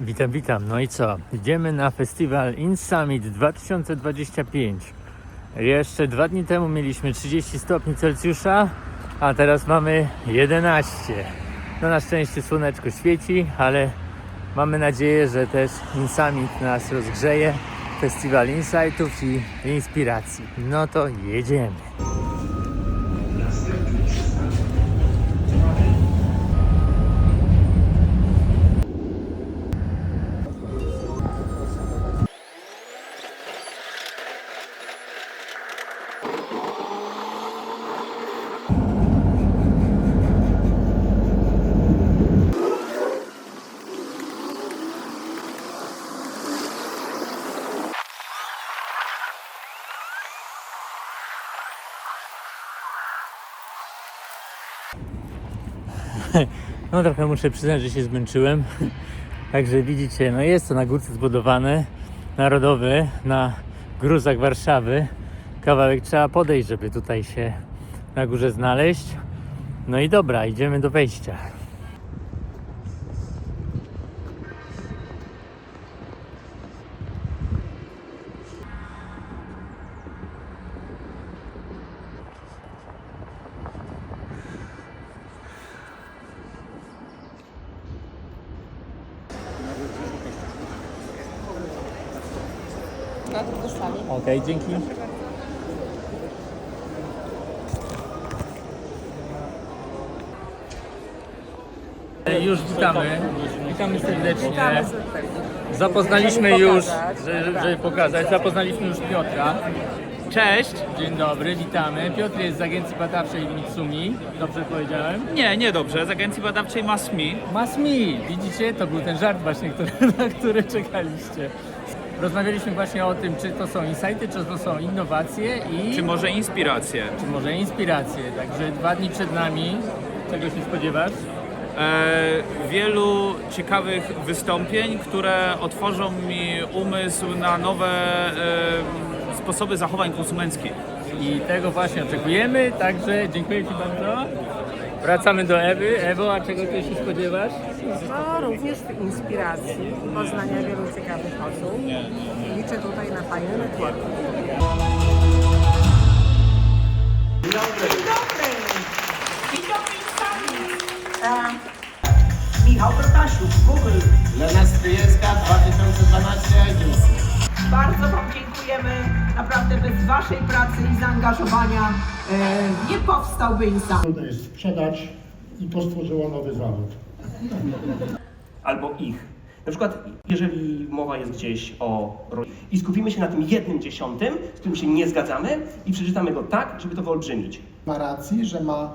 Witam, witam. No i co? Idziemy na festiwal In Summit 2025. Jeszcze dwa dni temu mieliśmy 30 stopni Celsjusza, a teraz mamy 11. No na szczęście słoneczko świeci, ale mamy nadzieję, że też In Summit nas rozgrzeje. Festiwal Insightów i inspiracji. No to jedziemy. No trochę muszę przyznać, że się zmęczyłem. Także widzicie, no jest to na górce zbudowane, narodowy, na gruzach Warszawy. Kawałek trzeba podejść, żeby tutaj się na górze znaleźć. No i dobra, idziemy do wejścia. Okej, dzięki. Już witamy. Witamy serdecznie. Zapoznaliśmy już, że- że- żeby pokazać, zapoznaliśmy już Piotra. Cześć, dzień dobry, witamy. Piotr jest z agencji badawczej Mitsumi. Dobrze powiedziałem? Nie, nie dobrze. Z agencji badawczej MASMI. Masmi, widzicie? To był ten żart właśnie, który, na który czekaliście. Rozmawialiśmy właśnie o tym, czy to są insighty, czy to są innowacje i Czy może inspiracje? czy może inspiracje. Także dwa dni przed nami. Czego się spodziewasz? E, wielu ciekawych wystąpień, które otworzą mi umysł na nowe e, sposoby zachowań konsumenckich. I tego właśnie oczekujemy, także dziękuję Ci bardzo. Wracamy do Ewy. Ewo, a czego Ty się spodziewasz? No, również inspiracji, poznania wielu ciekawych osób. Liczę tutaj na fajny networking. Dzień dobry. Dzień dobry. Michał Protasiuk, Google. Lena Stryjewska 2012 edycja. Bardzo Wam dziękujemy. Naprawdę bez Waszej pracy i zaangażowania e, nie powstałby Insa. Trudno jest sprzedać i to stworzyło nowy zawód. albo ich. Na przykład, jeżeli mowa jest gdzieś o i skupimy się na tym jednym dziesiątym, z którym się nie zgadzamy i przeczytamy go tak, żeby to wyolbrzymić. Ma racji, że ma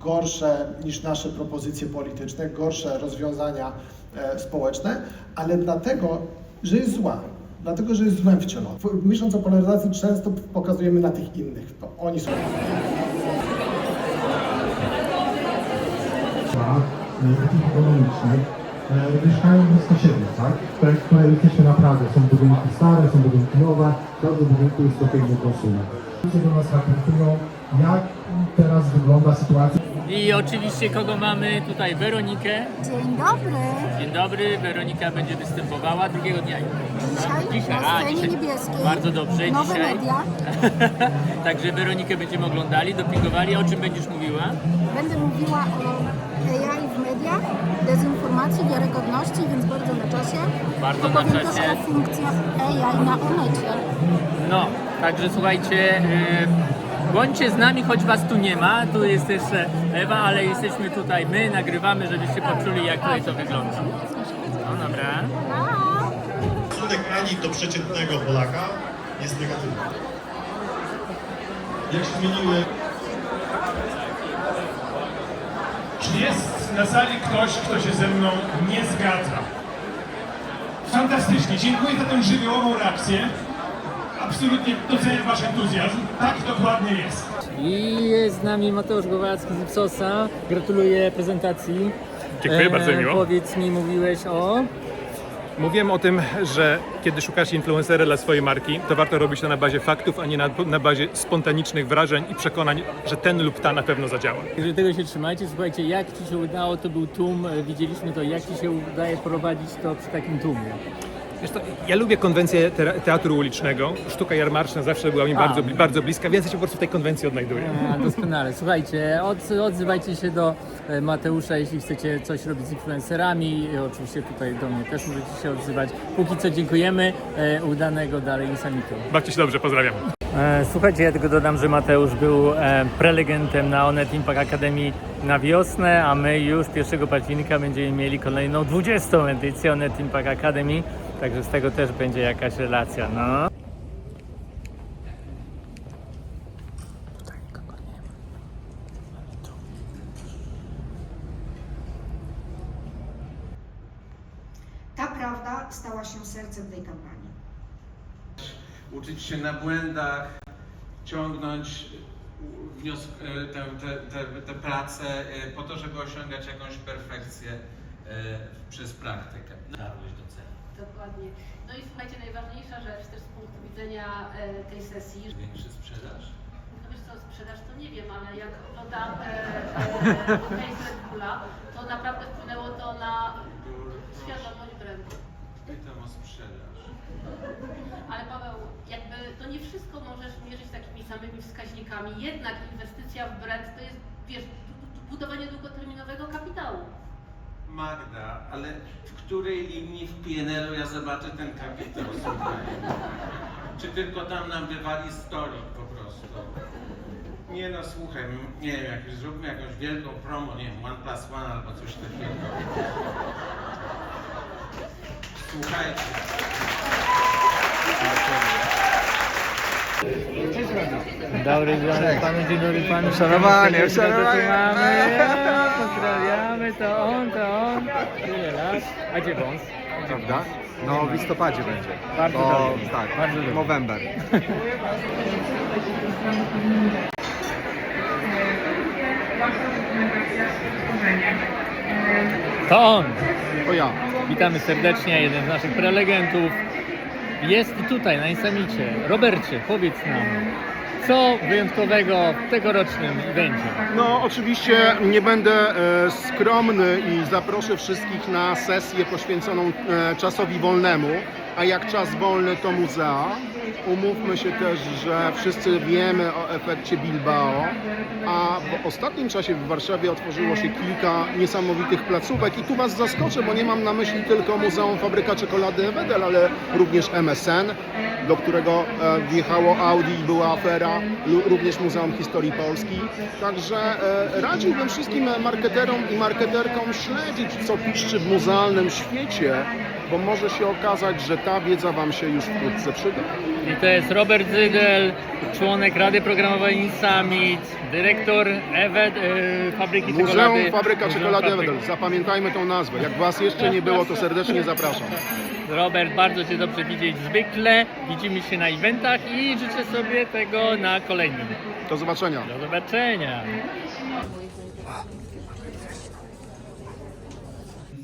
gorsze niż nasze propozycje polityczne, gorsze rozwiązania e, społeczne, ale dlatego, że jest zła. Dlatego, że jest złem wcielony. Myśląc o polaryzacji, często pokazujemy na tych innych. To oni są. ekonomicznych e, mieszkają blisko siebie, tak? Które jesteśmy naprawdę, są budynki stare, są budynki nowe, każdy budynku jest trochę inny konsument. Ludzie do nas raportują, jak teraz wygląda sytuacja I oczywiście kogo mamy tutaj? Weronikę. Dzień dobry. Dzień dobry, Weronika będzie występowała drugiego dnia. Dzisiaj, na scenie niebieskiej. Bardzo dobrze, Nowe dzisiaj. media. Także Weronikę będziemy oglądali, dopingowali. O czym będziesz mówiła? Będę mówiła o AI w mediach, dezinformacji, wiarygodności, więc bardzo na czasie. Bardzo na Opowiem czasie. też o funkcjach AI na Onecie. No, także słuchajcie, yy, bądźcie z nami, choć was tu nie ma. Tu jest jeszcze Ewa, ale jesteśmy tutaj my, nagrywamy, żebyście poczuli, jak tutaj to wygląda. No dobra. Stosunek Ani do przeciętnego Polaka jest negatywny. Jak się zmieniły Czy jest na sali ktoś, kto się ze mną nie zgadza? Fantastycznie, dziękuję za tę żywiołową reakcję. Absolutnie doceniam Wasz entuzjazm. Tak dokładnie jest. I jest z nami Mateusz Głowacki z Ipsosa. Gratuluję prezentacji. Dziękuję, bardzo E, miło. Powiedz mi, mówiłeś o... Mówiłem o tym, że kiedy szukasz influencera dla swojej marki, to warto robić to na bazie faktów, a nie na, na bazie spontanicznych wrażeń i przekonań, że ten lub ta na pewno zadziała. Także tego się trzymajcie. Słuchajcie, jak Ci się udało, to był tłum, e, widzieliśmy to, jak Ci się udaje prowadzić to przy takim tłumie? Wiesz to, ja lubię konwencję te- teatru ulicznego. Sztuka jarmarczna zawsze była mi A. bardzo, bardzo bliska, więc ja się po prostu w tej konwencji odnajduję. A, doskonale. Słuchajcie, od, odzywajcie się do e, Mateusza, jeśli chcecie coś robić z influencerami. I oczywiście tutaj do mnie też możecie się odzywać. Póki co dziękujemy. E, udanego dalej Insamitu. Bawcie się dobrze, pozdrawiam. E, Słuchajcie, ja tylko dodam, że Mateusz był e, prelegentem na Onet Impact Academy na wiosnę, a my już 1 października będziemy mieli kolejną 20. edycję Onet Impact Academy, także z tego też będzie jakaś relacja. No. Ta prawda stała się sercem tej kampanii. Uczyć się na błędach, ciągnąć e, tę, tę, tę, tę pracę e, po to, żeby osiągać jakąś perfekcję e, przez praktykę. Dokładnie. No i słuchajcie, najważniejsza rzecz też z punktu widzenia e, tej sesji, Większy sprzedaż? no wiesz co, sprzedaż to nie wiem, ale jak oglądam e, e, Red Bulla, to naprawdę wpłynęło to na świadomość brandu. Pytam o sprzedaż. Ale Paweł, jakby to nie wszystko możesz mierzyć takimi samymi wskaźnikami. Jednak inwestycja w brand to jest, wiesz, bu- budowanie długoterminowego kapitału. Magda, ale w której linii w PNL-u ja zobaczę ten kapitał, słuchaj? Czy tylko tam nam wywali stolik po prostu? Nie no, słuchaj, nie wiem, jak zróbmy jakąś wielką promo, nie wiem, One Plus One albo coś takiego. Słuchajcie. Pozdrawiamy, to on, to on. Tyle lat. A gdzie wąs? Prawda? No w listopadzie będzie. Bardzo to, dobrze. Tak, Bardzo dobrze. November. To on. To ja. Witamy serdecznie, jeden z naszych prelegentów. Jest tutaj na Insamicie. Robercie, powiedz nam, co wyjątkowego w tegorocznym będzie? No, oczywiście nie będę e, skromny i zaproszę wszystkich na sesję poświęconą e, czasowi wolnemu. A jak czas wolny to muzea. Umówmy się też, że wszyscy wiemy o efekcie Bilbao, a w ostatnim czasie w Warszawie otworzyło się kilka niesamowitych placówek i tu Was zaskoczę, bo nie mam na myśli tylko Muzeum Fabryka Czekolady Wedel, ale również MSN, do którego e, wjechało Audi i była afera, również Muzeum Historii Polski. Także e, radziłbym wszystkim marketerom i marketerkom śledzić, co piszczy w muzealnym świecie, bo może się okazać, że ta wiedza Wam się już wkrótce przyda. I to jest Robert Zygel, członek Rady Programowej Insummit, dyrektor Ewed, e, Fabryki Muzeum Czekolady. Fabryka Muzeum Czekolady Fabryki. Wedel. Zapamiętajmy tą nazwę. Jak Was jeszcze nie było, to serdecznie zapraszam. Robert, bardzo Cię dobrze widzieć zwykle. Widzimy się na eventach i życzę sobie tego na kolejnym. Do zobaczenia. Do zobaczenia.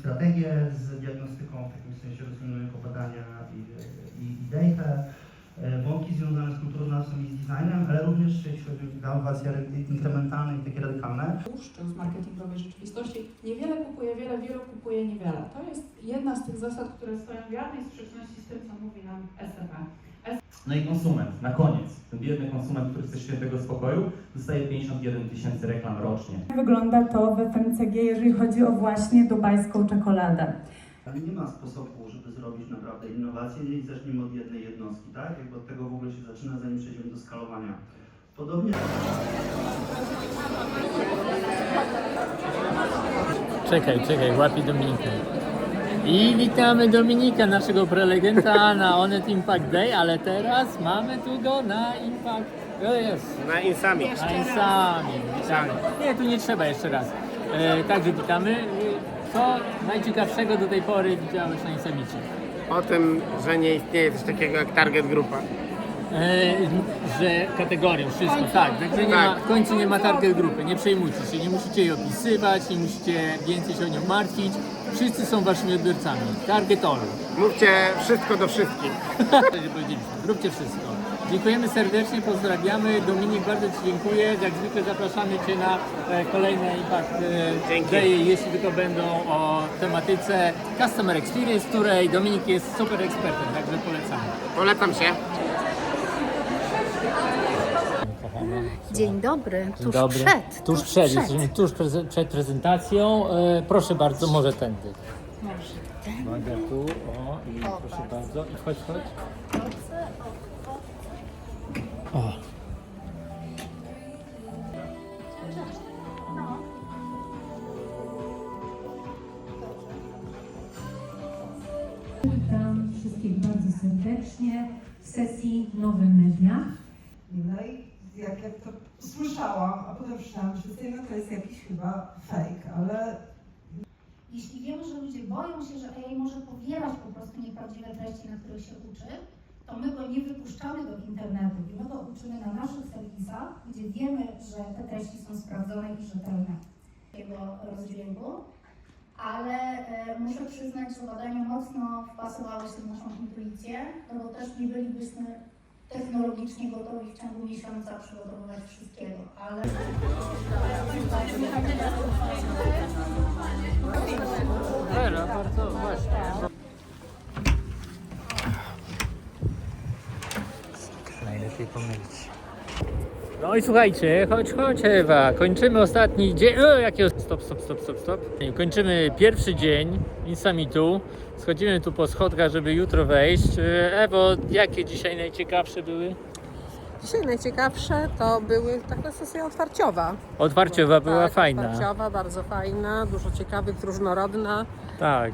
strategię z diagnostyką, w takim sensie rozwiniętego badania i, i, i data, e, wątki związane z kulturoznawstwem i z designem, ale również jeśli chodzi o innowacje inkrementalne i takie radykalne. Tłuszcz z marketingowej rzeczywistości. Niewiele kupuje wiele, wielu kupuje niewiele. To jest jedna z tych zasad, które stoją w jawnej sprzeczności z tym, co mówi nam SCP. No i konsument, na koniec. Ten biedny konsument, który chce świętego spokoju, dostaje 51 tysięcy reklam rocznie. Jak wygląda to w FMCG, jeżeli chodzi o właśnie dubajską czekoladę? Ale nie ma sposobu, żeby zrobić naprawdę innowację, jeżeli zaczniemy od jednej jednostki, tak? Jakby od tego w ogóle się zaczyna, zanim przejdziemy do skalowania. Podobnie... Czekaj, czekaj, łapię Dominikę. I witamy Dominika, naszego prelegenta na Onet Impact Day, ale teraz mamy tu go na Impact. O jest. Na Insami. Na Insami. Witamy. Nie, tu nie trzeba jeszcze raz. E, także witamy. Co najciekawszego do tej pory widziałeś na Insamicie? O tym, że nie istnieje coś takiego jak target grupa. E, że kategorią, wszystko, tak. Także nie Tak. ma, w końcu nie ma target grupy, nie przejmujcie się, nie musicie jej opisywać, nie musicie więcej się o nią martwić. Wszyscy są waszymi odbiorcami. Target all. Mówcie wszystko do wszystkich. Wtedy powiedzieliśmy. Róbcie wszystko. Dziękujemy serdecznie, pozdrawiamy. Dominik, bardzo Ci dziękuję. Jak zwykle zapraszamy Cię na e, kolejne Impact e, Day, jeśli tylko będą o tematyce Customer Experience, w której Dominik jest super ekspertem, także polecamy. Polecam się. Dzień dobry, tuż Dobry. przed. Tuż przed, jesteśmy tuż preze- przed prezentacją. E, proszę bardzo, może tędy. Może Uwaga tu, o i O, proszę bardzo. bardzo. I chodź, chodź. O. Witam wszystkich bardzo serdecznie w sesji Nowe Media. No i jak ja to usłyszałam, a potem przeczytałam, że no to jest jakiś chyba fake, ale Jeśli wiemy, że ludzie boją się, że AI może pobierać po prostu nieprawdziwe treści, na których się uczy, to my go nie wypuszczamy do internetu i my go uczymy na naszych serwisach, gdzie wiemy, że te treści są sprawdzone i rzetelne jego rozdźwięku. Ale e, muszę przyznać, że badania mocno wpasowały się w naszą intuicję, no bo też nie bylibyśmy technologicznie gotowi w ciągu miesiąca przygotowywać wszystkiego, ale... Dobra, bardzo właśnie. Pomylić. No i słuchajcie, chodź, chodź Ewa, kończymy ostatni dzień, o jakiego, stop, stop, stop, stop, stop. Kończymy pierwszy dzień Insamitu, schodzimy tu po schodkach, żeby jutro wejść. E, Ewo, jakie dzisiaj najciekawsze były? Dzisiaj najciekawsze to były taka sesja otwarciowa. Otwarciowa była tak, fajna. Otwarciowa, bardzo fajna, dużo ciekawych, różnorodna. Tak.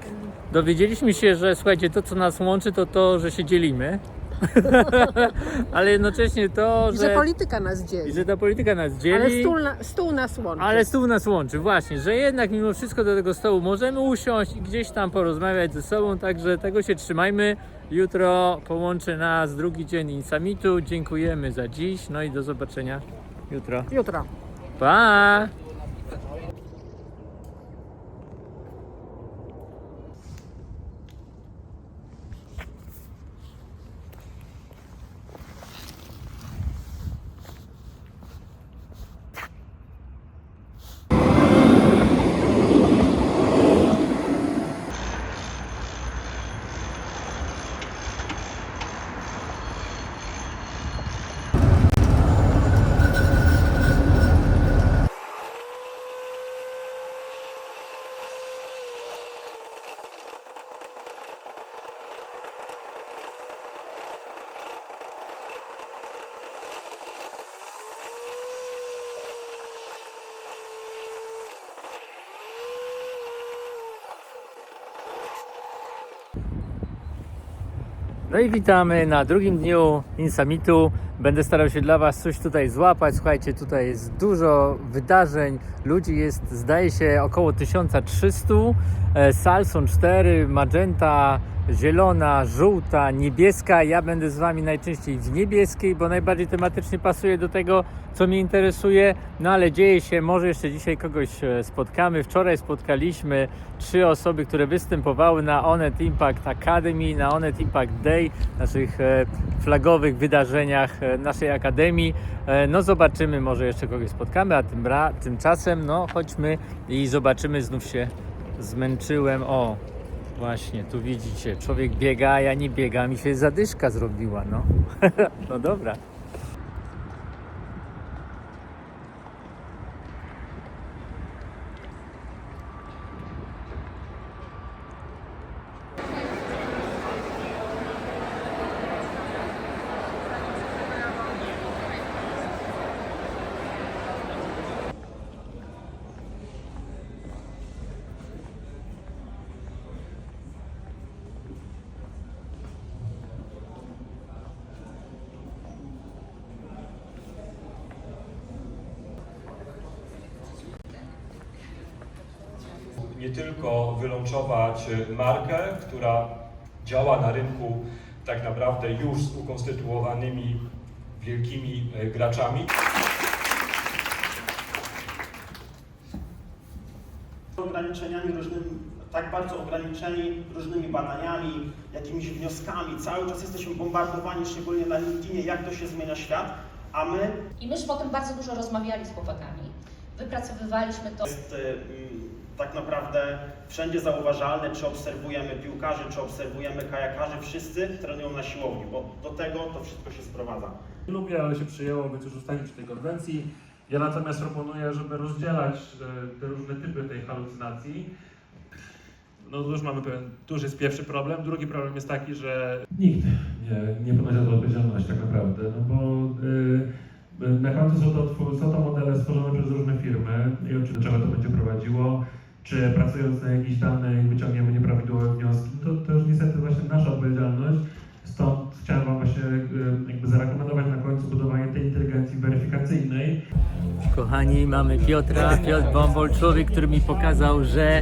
Dowiedzieliśmy się, że słuchajcie, to co nas łączy, to to, że się dzielimy. Ale jednocześnie to, I że. że polityka nas I dzieli. że ta polityka nas dzieli. Ale stół, na, stół nas łączy. Ale stół nas łączy, właśnie, że jednak mimo wszystko do tego stołu możemy usiąść i gdzieś tam porozmawiać ze sobą, także tego się trzymajmy. Jutro połączy nas drugi dzień Insamitu. Dziękujemy za dziś, no i do zobaczenia jutro. Jutro. Pa! No i witamy na drugim dniu Insamitu. Będę starał się dla Was coś tutaj złapać. Słuchajcie, tutaj jest dużo wydarzeń. Ludzi jest, zdaje się, około 1300. E, Sal są cztery, magenta, zielona, żółta, niebieska. Ja będę z Wami najczęściej w niebieskiej, bo najbardziej tematycznie pasuje do tego, co mnie interesuje. No ale dzieje się, może jeszcze dzisiaj kogoś e, spotkamy. Wczoraj spotkaliśmy trzy osoby, które występowały na Onet Impact Academy, na Onet Impact Day, naszych e, flagowych wydarzeniach naszej akademii. No zobaczymy, może jeszcze kogoś spotkamy, a tym tymczasem no chodźmy i zobaczymy, znów się zmęczyłem. O, właśnie, tu widzicie, człowiek biega, a ja nie biegam, mi się zadyszka zrobiła, no. no dobra. Tylko wylączować markę, która działa na rynku tak naprawdę już z ukonstytuowanymi wielkimi e, graczami. ograniczeniami różnymi tak bardzo ograniczeni różnymi badaniami, jakimiś wnioskami. Cały czas jesteśmy bombardowani, szczególnie na LinkedInie, jak to się zmienia świat, a my I myśmy o tym bardzo dużo rozmawiali z chłopakami. Wypracowywaliśmy to. jest y, tak naprawdę wszędzie zauważalne, czy obserwujemy piłkarzy, czy obserwujemy kajakarzy, wszyscy trenują na siłowni, bo do tego to wszystko się sprowadza. Nie lubię, ale się przyjęło, więc już zostaniemy przy tej konwencji. Ja natomiast proponuję, żeby rozdzielać e, te różne typy tej halucynacji. No to już mamy pewien, tu już jest pierwszy problem. Drugi problem jest taki, że Nikt nie, nie ponosi za to odpowiedzialności tak naprawdę, no bo y, y, naprawdę są to, są to modele stworzone przez różne firmy i oczywiście do czego to będzie prowadziło, czy pracując na jakichś danych wyciągniemy nieprawidłowe wnioski, to, to już niestety właśnie nasza odpowiedzialność. Stąd chciałem Wam właśnie y, jakby zarekomendować na końcu budowanie tej inteligencji weryfikacyjnej, Kochani, mamy Piotra, Piotr Bombol, człowiek, który mi pokazał, że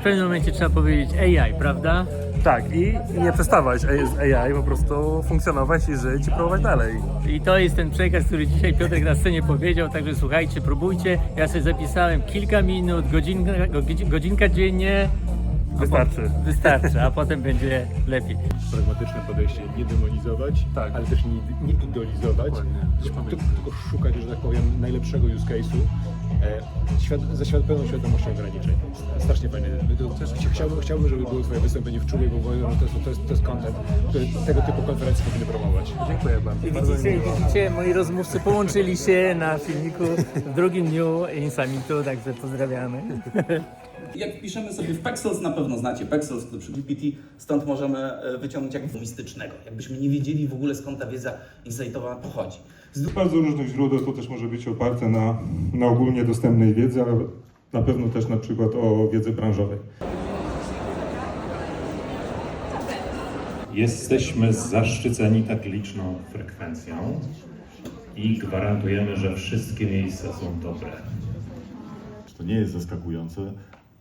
w pewnym momencie trzeba powiedzieć AI, prawda? Tak, i nie przestawać z AI, po prostu funkcjonować i żyć i próbować dalej. I to jest ten przekaz, który dzisiaj Piotrek na scenie powiedział, także słuchajcie, próbujcie. Ja sobie zapisałem kilka minut, godzinka, godzi- godzinka dziennie. A po- Wystarczy. Wystarczy, a potem będzie lepiej. pragmatyczne podejście, nie demonizować, ale też nie, nie idolizować, tylko, tylko szukać, że tak powiem, najlepszego use case'u e, świat, ze świat, pełną świadomością ograniczeń. Strasznie fajne. Chciałbym, chciałbym, żeby było Twoje wystąpienie w czubie, bo uważam, że to jest, to jest, to jest content, który tego typu konferencje powinny promować. Dziękuję bardzo. I widzicie, widzicie, moi rozmówcy połączyli się na filmiku w drugim dniu Insamitu, także pozdrawiamy. Jak wpiszemy sobie w Pexels, na pewno znacie Pexels, to przy GPT, stąd możemy e, wyciągnąć jak mistycznego. Jakbyśmy nie wiedzieli w ogóle skąd ta wiedza insightowa pochodzi. Z bardzo różnych źródeł to też może być oparte na, na ogólnie dostępnej wiedzy, ale na pewno też na przykład o wiedzy branżowej. Jesteśmy zaszczyceni tak liczną frekwencją i gwarantujemy, że wszystkie miejsca są dobre. To nie jest zaskakujące.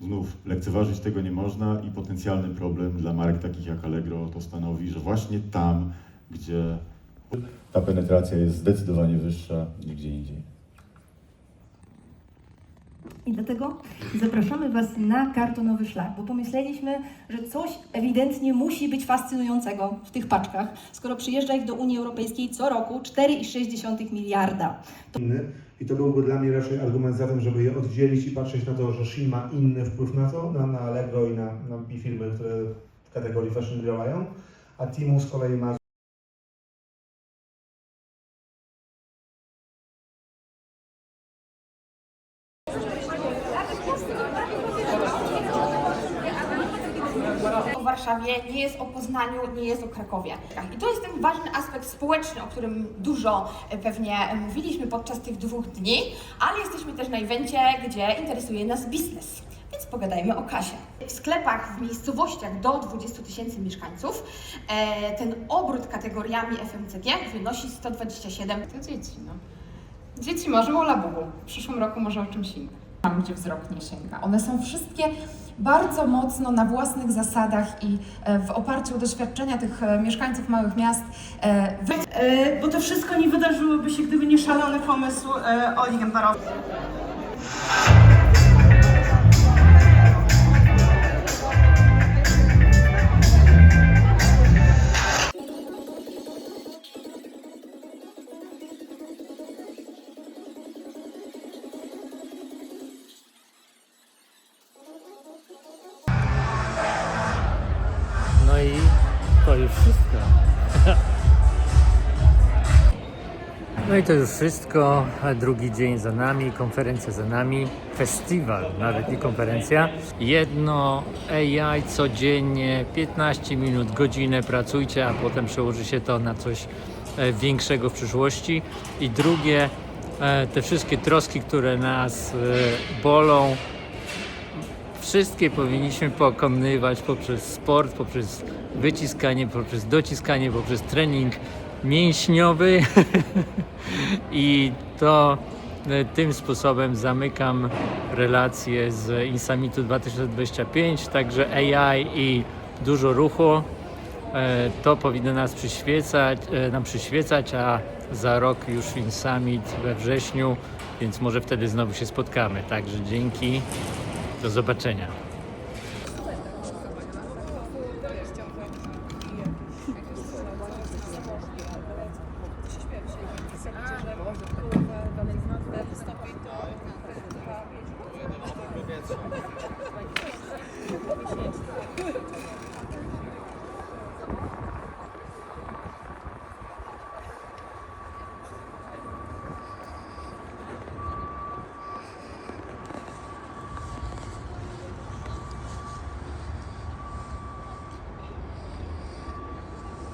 Znów lekceważyć tego nie można i potencjalny problem dla marek takich jak Allegro to stanowi, że właśnie tam, gdzie ta penetracja jest zdecydowanie wyższa niż gdzie indziej. I dlatego zapraszamy Was na kartonowy szlak, bo pomyśleliśmy, że coś ewidentnie musi być fascynującego w tych paczkach, skoro przyjeżdża ich do Unii Europejskiej co roku 4,6 miliarda. inny i to byłby dla mnie raczej argument za tym, żeby je oddzielić i patrzeć na to, że Shein ma inny wpływ na to, na, na Allegro i na, na firmy, które w kategorii fashion działają, a Timu z kolei ma o Warszawie, nie jest o Poznaniu, nie jest o Krakowie. I to jest ten ważny aspekt społeczny, o którym dużo pewnie mówiliśmy podczas tych dwóch dni, ale jesteśmy też na evencie, gdzie interesuje nas biznes. Więc pogadajmy o kasie. W sklepach, w miejscowościach do 20 tysięcy mieszkańców e, ten obrót kategoriami FMCG wynosi 127 To dzieci, no. Dzieci może o labubu. W przyszłym roku może o czymś innym. Tam, gdzie wzrok nie sięga. One są wszystkie bardzo mocno na własnych zasadach i e, w oparciu o doświadczenia tych e, mieszkańców małych miast e, bo to wszystko nie wydarzyłoby się, gdyby nie szalony pomysł Oli Gębarowej. To już wszystko. Drugi dzień za nami, konferencja za nami, festiwal, nawet nie konferencja. Jedno AI codziennie, 15 minut, godzinę pracujcie, a potem przełoży się to na coś e, większego w przyszłości. I drugie, e, te wszystkie troski, które nas e, bolą, wszystkie powinniśmy pokonywać poprzez sport, poprzez wyciskanie, poprzez dociskanie, poprzez trening mięśniowy i to e, tym sposobem zamykam relację z Insamitu 2025, także AI i dużo ruchu e, to powinno nas przyświecać, e, nam przyświecać, a za rok już Insummit we wrześniu, więc może wtedy znowu się spotkamy. Także dzięki, do zobaczenia.